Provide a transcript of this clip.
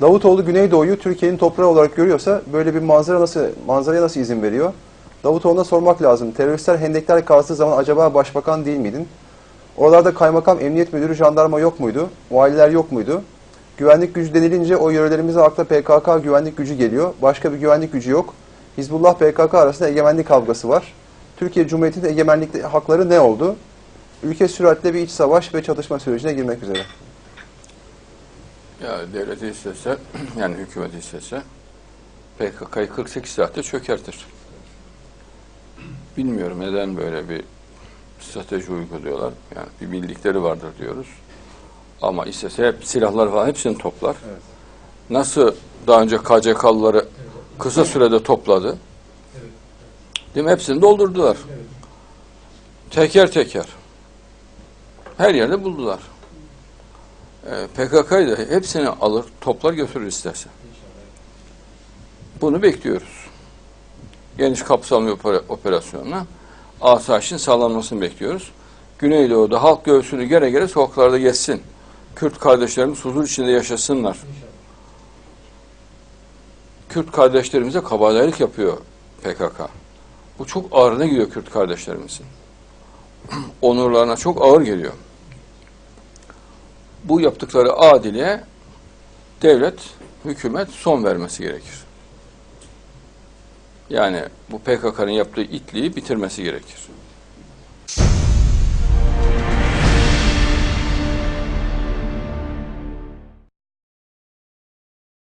Davutoğlu Güneydoğu'yu Türkiye'nin toprağı olarak görüyorsa böyle bir manzara nasıl manzaraya nasıl izin veriyor? Davutoğlu'na sormak lazım. Teröristler hendekler kazdığı zaman acaba başbakan değil miydin? Oralarda kaymakam, emniyet müdürü, jandarma yok muydu? Valiler yok muydu? Güvenlik gücü denilince o yörelerimize akla PKK güvenlik gücü geliyor. Başka bir güvenlik gücü yok. Hizbullah PKK arasında egemenlik kavgası var. Türkiye Cumhuriyeti'nin egemenlik hakları ne oldu? Ülke süratle bir iç savaş ve çatışma sürecine girmek üzere. Ya devleti istese, yani hükümeti istese PKK'yı 48 saatte çökertir. Bilmiyorum neden böyle bir strateji uyguluyorlar. Yani bir bildikleri vardır diyoruz. Ama istese hep silahlar falan hepsini toplar. Evet. Nasıl daha önce KCK'lıları kısa sürede topladı. Değil mi? Hepsini doldurdular. Teker teker. Her yerde buldular. PKK'yı da hepsini alır, toplar götürür isterse. Bunu bekliyoruz. Geniş kapsamlı opera- operasyonla asayişin sağlanmasını bekliyoruz. Güneydoğu'da halk göğsünü gere gere sokaklarda geçsin. Kürt kardeşlerimiz huzur içinde yaşasınlar. Kürt kardeşlerimize kabadayılık yapıyor PKK. Bu çok ağırına gidiyor Kürt kardeşlerimizin. Onurlarına çok ağır geliyor. Bu yaptıkları adiliğe devlet, hükümet son vermesi gerekir. Yani bu PKK'nın yaptığı itliği bitirmesi gerekir.